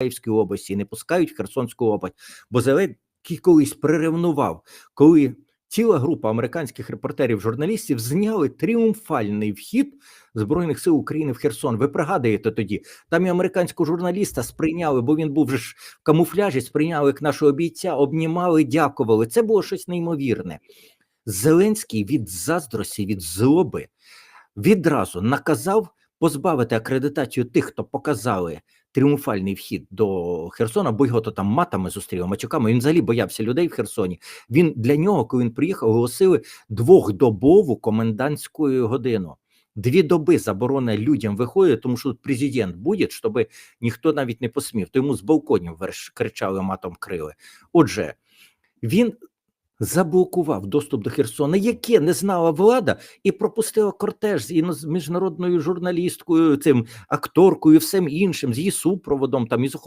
Миколаївській області, і не пускають в Херсонську область. Бо Зеленський колись приревнував, коли ціла група американських репортерів, журналістів зняли тріумфальний вхід Збройних сил України в Херсон. Ви пригадуєте тоді? Там і американського журналіста сприйняли, бо він був же ж в камуфляжі, сприйняли як нашого бійця, обнімали, дякували. Це було щось неймовірне. Зеленський від заздрості, від злоби відразу наказав позбавити акредитацію тих, хто показали тріумфальний вхід до Херсона, бо його то там матами зустріли, мачуками. Він взагалі боявся людей в Херсоні. Він для нього, коли він приїхав, оголосили двохдобову комендантську годину. Дві доби заборони людям виходити, тому що тут президент буде, щоб ніхто навіть не посмів. То йому з балконів кричали матом крили. Отже, він заблокував доступ до Херсона, яке не знала влада, і пропустила кортеж з міжнародною журналісткою, цим акторкою, всім іншим, з її супроводом, там із охороною.